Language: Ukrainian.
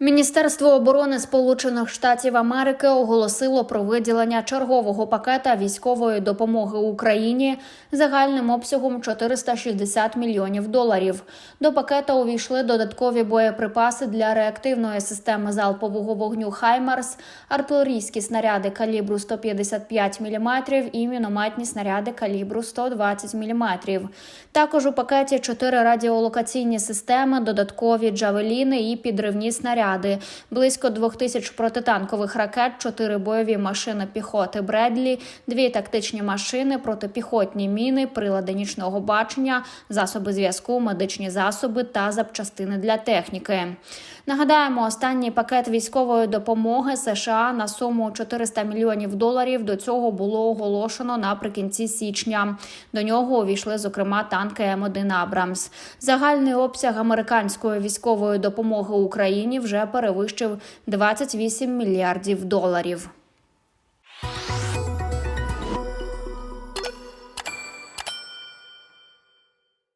Міністерство оборони Сполучених Штатів Америки оголосило про виділення чергового пакета військової допомоги Україні загальним обсягом 460 мільйонів доларів. До пакета увійшли додаткові боєприпаси для реактивної системи залпового вогню Хаймарс, артилерійські снаряди калібру 155 мм і мінометні снаряди калібру 120 мм. Також у пакеті чотири радіолокаційні системи, додаткові джавеліни і підривні снаряди, близько двох тисяч протитанкових ракет, чотири бойові машини піхоти Бредлі, дві тактичні машини, протипіхотні міни, прилади нічного бачення, засоби зв'язку, медичні засоби та запчастини для техніки. Нагадаємо, останній пакет військової допомоги США на суму 400 мільйонів доларів до цього було оголошено наприкінці січня. До нього увійшли зокрема танки М1 Абрамс. Загальний обсяг американської військової допомоги Україні вже перевищив 28 мільярдів доларів.